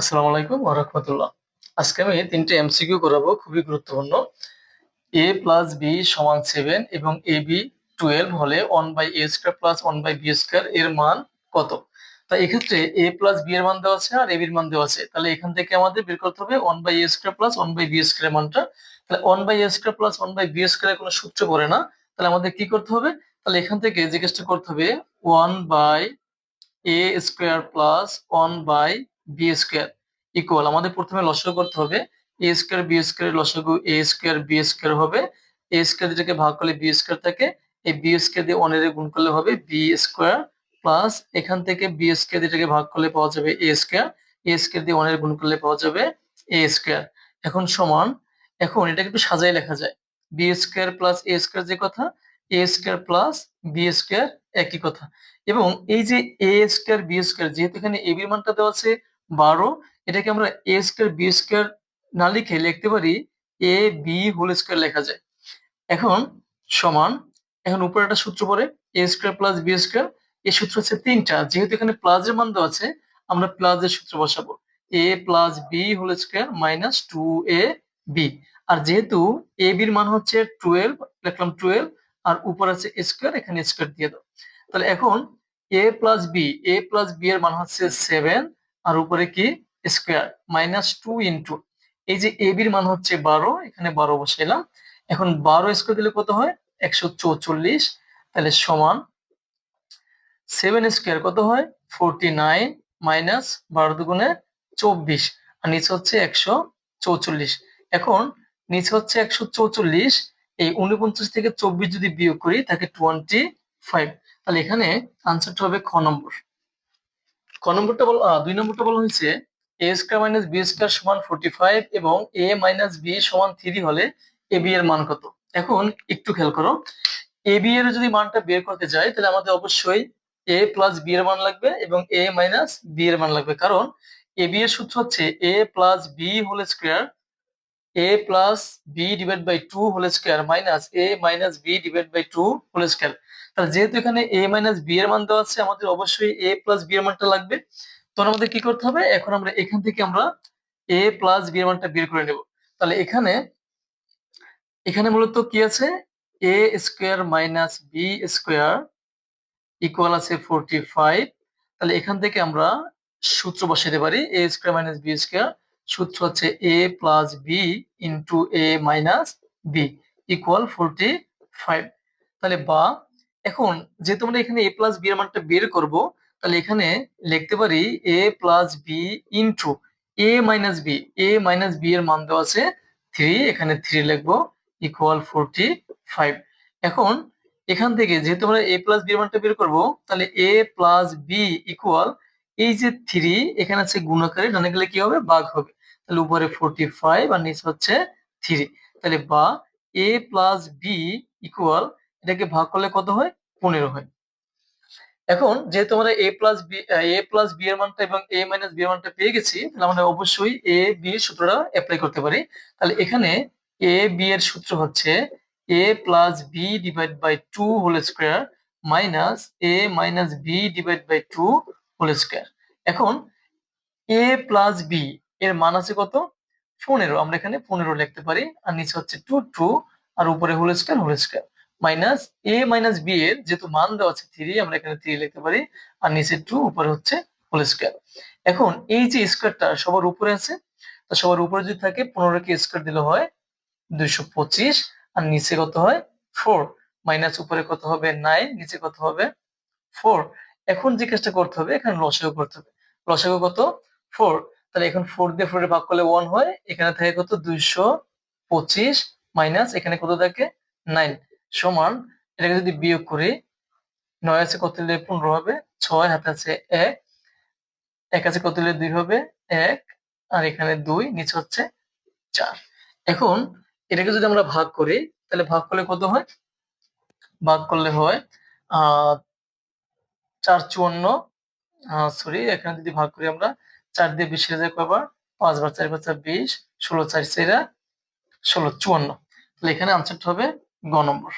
আসসালামু আলাইকুম রহমতুল্লাহ। আজকে আমি তিনটে এমসিকিউ করাবো, খুবই গুরুত্বপূর্ণ। এ প্লাস বি সমান সেভেন এবং এ বি টুয়েলভ হলে one by A square plus one by B square এর মান কত? তা এক্ষেত্রে এ প্লাস বি এর মান দেওয়া আছে আর এ বির মান দেওয়া আছে। তাহলে এখান থেকে আমাদের বের করতে হবে one by A square plus one by B square মানটা। তাহলে one by A square plus one by B square কোনো সূত্র পড়ে না। তাহলে আমাদের কি করতে হবে? তাহলে এখান থেকে জিজ্ঞেসটা করতে হবে one by A square plus one by B square equal আমাদের প্রথমে লসাগু করতে হবে এ স্কোয়ার বি স্কোয়ার লসাগু এ স্কোয়ার বি স্কোয়ার হবে। এ স্কোয়ার যেটাকে ভাগ করলে বি স্কোয়ার থাকে, এই বি স্কোয়ার দিয়ে ওয়ানের গুণ করলে হবে বি স্কোয়ার প্লাস এখান থেকে বি স্কোয়ার যেটাকে ভাগ করলে পাওয়া যাবে এ স্কোয়ার এ স্কোয়ার দিয়ে ওয়ানের গুণ করলে পাওয়া যাবে এ স্কোয়ার এখন সমান, এখন এটাকে একটু সাজাই লেখা যায়। B square plus A square যে কথা A square plus B square একই কথা। এবং এই যে এ স্কোয়ার বি স্কোয়ার যেহেতু এখানে এ বির মানটা দেওয়া আছে বারো, এটাকে আমরা এ স্কোয়ার বি স্কোয়ার না লিখে লিখতে পারি এ বি হোল স্কোয়ার লেখা যায়। এখন সমান, এখন উপরে একটা সূত্র পড়ে A square plus B square এই সূত্র হচ্ছে তিনটা। যেহেতু এখানে প্লাসের মান দেওয়া আছে, আমরা প্লাসের সূত্র বসাবো। A plus B whole square minus two A B আর যেহেতু এ বির মান হচ্ছে টুয়েলভ লিখলাম টুয়েলভ আর উপর আছে স্কোয়ার এখানে স্কোয়ার দিয়ে দাও। তাহলে এখন A plus B A plus B এর মান হচ্ছে সেভেন আর উপরে কি? স্কোয়ার মাইনাস টু ইন্টু এই যে এ বির মান হচ্ছে বারো, এখানে বারো বসাইলাম। এখন বারো স্কোয়ার দিলে কত হয়? একশো চৌচল্লিশ। তাহলে সমান সেভেন স্কোয়ার কত হয়? ফোরটি নাইন মাইনাস বারো দুগুণে চব্বিশ। আর নিচে হচ্ছে একশো চৌচল্লিশ। এখন নিচে হচ্ছে একশো চৌচল্লিশ, এই উনপঞ্চাশ থেকে চব্বিশ যদি বিয়োগ করি, তাকে টোয়েন্টি ফাইভ তাহলে এখানে আনসারটা হবে খ নম্বর। ক নম্বরটা বল দুই নম্বরটা বলা হয়েছে A square minus B square সমান ফোর্টি ফাইভ এবং এ মাইনাস বি সমান থ্রি হলে এ বি এর মান কত? এখন একটু খেয়াল করো এ বি এর যদি মানটা বের করতে যাই, তাহলে আমাদের অবশ্যই এ প্লাস বি এর মান লাগবে এবং এ মাইনাস বি এর মান লাগবে। কারণ এ বি এর সূত্র হচ্ছে A plus B whole square A plus B divide by two whole square minus A minus B divide by two whole square তাহলে যেহেতু এখানে এ মাইনাস বি এর মান দেওয়া আছে, আমাদের অবশ্যই এ প্লাস বি এর মানটা লাগবে। তখন আমাদের কি করতে হবে? এখন আমরা এখান থেকে আমরা এ প্লাস বি এর মানটা বের করে নেব। তাহলে এখানে এখানে মূলত কি আছে? A square minus B square equal আছে ফোরটি ফাইভ তাহলে এখান থেকে আমরা সূত্র বসাতে পারি। A square minus B square সূত্র হচ্ছে A plus B into A minus B equal forty five তাহলে বা এখন যেহেতু আমরা এখানে এ প্লাস বি এর মানটা বের করব, তাহলে এখানে লিখতে পারি A plus B into A minus B A minus B এর মান দেওয়া আছে থ্রি এখানে থ্রি লিখব ইকুয়াল ফোরটি ফাইভ এখন এখান থেকে যেহেতু আমরা এ প্লাস বি এর মানটা বের করব, তাহলে এ প্লাস বি ইকুয়াল এই যে থ্রি এখানে আছে গুণাকারে, ডানে গেলে কি হবে? বাঘ হবে। তাহলে উপরে ফোরটি ফাইভ আর নিচে হচ্ছে থ্রি তাহলে বা এ প্লাস বি ইকুয়াল এটাকে ভাগ করলে কত হয়? পনেরো হয়। এখন যেহেতু আমরা A plus B A plus B এর মানটা এবং এ মাইনাস বি এর মানটা পেয়ে গেছি, তাহলে আমরা অবশ্যই এ বি এর সূত্রটা অ্যাপ্লাই করতে পারি। তাহলে এখানে এ বি এর সূত্র হচ্ছে A plus B divide by two whole square minus A minus B divide by two whole square এখন এ প্লাস বি এর মান আছে কত? পনেরো। আমরা এখানে পনেরো লিখতে পারি। আর নিচে হচ্ছে টু টু আর উপরে whole square whole square minus A minus B এর যেহেতু মান দেওয়া আছে থ্রি আমরা এখানে থ্রি লিখতে পারি। আর নিচে টু উপরে হচ্ছে হোল স্কোয়ার এখন এই যে স্কোয়ারটা সবার উপরে আছে, তো সবার উপরে যদি থাকে, পনেরো কে স্কোয়ার দিলে হয় দুইশো পঁচিশ, আর নিচে কত হয়? ফোর মাইনাস উপরে কত হবে? নাইন নিচে কত হবে? ফোর এখন যে কাজটা করতে হবে, এখানে লসাগু করতে হবে। লসাগু কত? ফোর তাহলে এখন ফোর দিয়ে ফোরে ভাগ করলে ওয়ান হয়, এখানে থাকে কত? দুইশো পঁচিশ। মাইনাস এখানে কত থাকে? নাইন সমান, এটাকে যদি বিয়োগ করি, নয় আছে কত দিলে পনেরো হবে? ছয় হাতে আছে এক এক আছে কত দিলে দুই হবে? এক, আর এখানে দুই, নিচে হচ্ছে চার। এখন এটাকে যদি আমরা ভাগ করি, তাহলে ভাগ করলে কত হয়? ভাগ করলে হয়, আহ, চার চুয়ান্ন সরি এখানে যদি ভাগ করি আমরা, চার দিয়ে বিশ হাজার পাঁচ বার চার পাঁচ বিশ, ষোলো চার সেরা ষোলো চুয়ান্ন। তাহলে এখানে আনসারটা হবে গ নম্বর।